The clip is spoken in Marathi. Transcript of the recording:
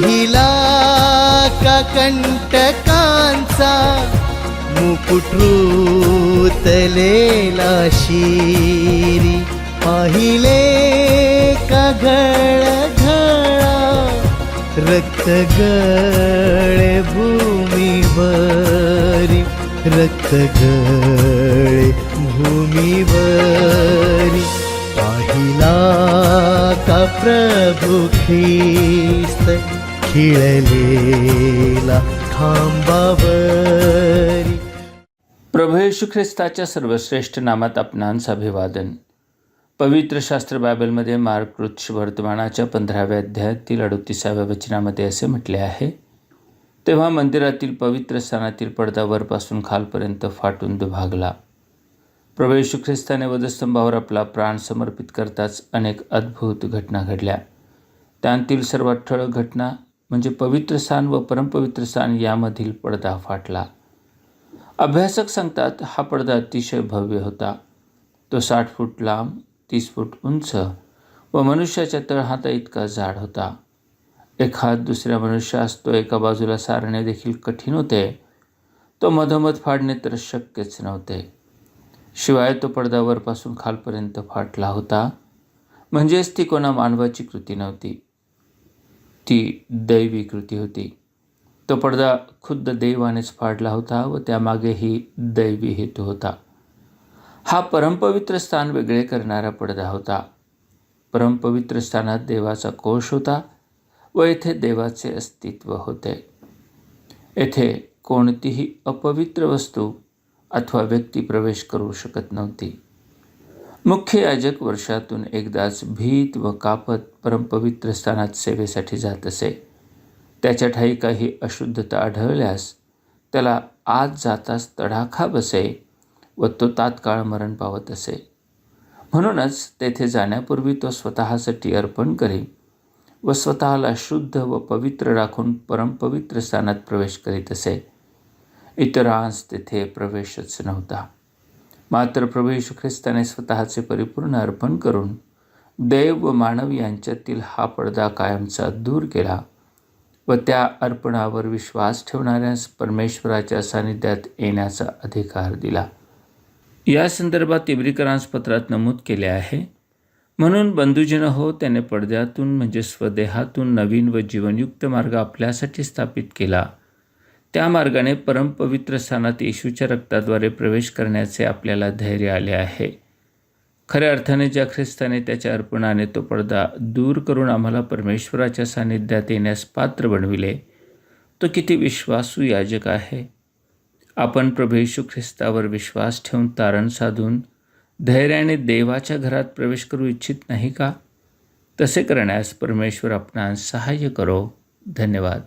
पहिला का कंटकांचा मुकुटरूतलेला शिरी. पाहिले का घळ घळा रक्त गळे भूमीवरी. रक्त गळे भूमीवरी. पाहिला का प्रभू ख्रिस्त खिळलेला खांबावरी. प्रभू येशू ख्रिस्ताच्या सर्वश्रेष्ठ नामात आपणांस अभिवादन. पवित्र शास्त्र बायबलमध्ये मार्क वर्तमानाच्या पंधराव्या अध्यायातील अडोतीसाव्या वचनामध्ये असे म्हटले आहे तेव्हा मंदिरातील पवित्र स्थानातील पडदा वरपासून खालपर्यंत फाटून दुभागला. प्रभू येशू ख्रिस्ताने वधस्तंभावर आपला प्राण समर्पित करताच अनेक अद्भुत घटना घडल्या. त्यांतील सर्वात ठळक घटना म्हणजे पवित्र स्थान व परमपवित्र स्थान यामधील पडदा फाटला. अभ्यासक सांगतात हा पडदा अतिशय भव्य होता. तो साठ फूट लांब तीस फूट उंच व मनुष्याच्या तळहाता इतका जाड होता. एखाद दुसऱ्या मनुष्यास तो एका बाजूला सारणे देखील कठीण होते. तो मधोमध फाडणे तर शक्यच नव्हते. शिवाय तो पडदा वरपासून खालपर्यंत फाटला होता. म्हणजेच ती कोणा मानवाची कृती नव्हती. ती दैवी कृती होती. तो पडदा खुद्द देवानेच फाडला होता व त्यामागेही दैवी हेतू होता. हा परमपवित्र स्थान वेगळे करणारा पडदा होता. परमपवित्र स्थानात देवाचा कोश होता व येथे देवाचे अस्तित्व होते. येथे कोणतीही अपवित्र वस्तू अथवा व्यक्ती प्रवेश करू शकत नव्हती. मुख्य याजक वर्षातून एकदाच भीत व कापत परमपवित्र स्थानात सेवेसाठी जात असे. त्याच्या ठाई काही अशुद्धता आढळल्यास त्याला आत जाताच तडाखा बसे व तो तात्काळ मरण पावत असे. म्हणूनच तेथे जाण्यापूर्वी तो स्वतःसाठी अर्पण करी व स्वतःला शुद्ध व पवित्र राखून परमपवित्र स्थानात प्रवेश करीत असे. इतरांस तेथे प्रवेशच नव्हता. मात्र प्रभू येशू ख्रिस्ताने स्वतःचे परिपूर्ण अर्पण करून देव व मानव यांच्यातील हा पडदा कायमचा दूर केला व त्या अर्पणावर विश्वास ठेवणाऱ्यास परमेश्वराच्या सानिध्यात येण्याचा अधिकार दिला. या संदर्भात इब्रिकरांस पत्रात नमूद केले आहे म्हणून बंधुजन हो त्याने पडद्यातून म्हणजे स्वदेहातून नवीन व जीवनयुक्त मार्ग आपल्यासाठी स्थापित केला. त्या मार्गाने परमपवित्र स्थानात येशूच्या रक्ताद्वारे प्रवेश करण्याचे आपल्याला धैर्य आले आहे. खऱ्या अर्थाने ज्या ख्रिस्ताने त्याच्या अर्पणाने तो पडदा दूर करून आम्हाला परमेश्वराच्या सानिध्यात येण्यास पात्र बनविले तो किती विश्वासू याजक आहे. आपण प्रभू येशू ख्रिस्तावर विश्वास ठेवून तारण साधून धैर्याने देवाच्या घरात प्रवेश करू इच्छित नाही का? तसे करण्यास परमेश्वर आपणास सहाय्य करो. धन्यवाद.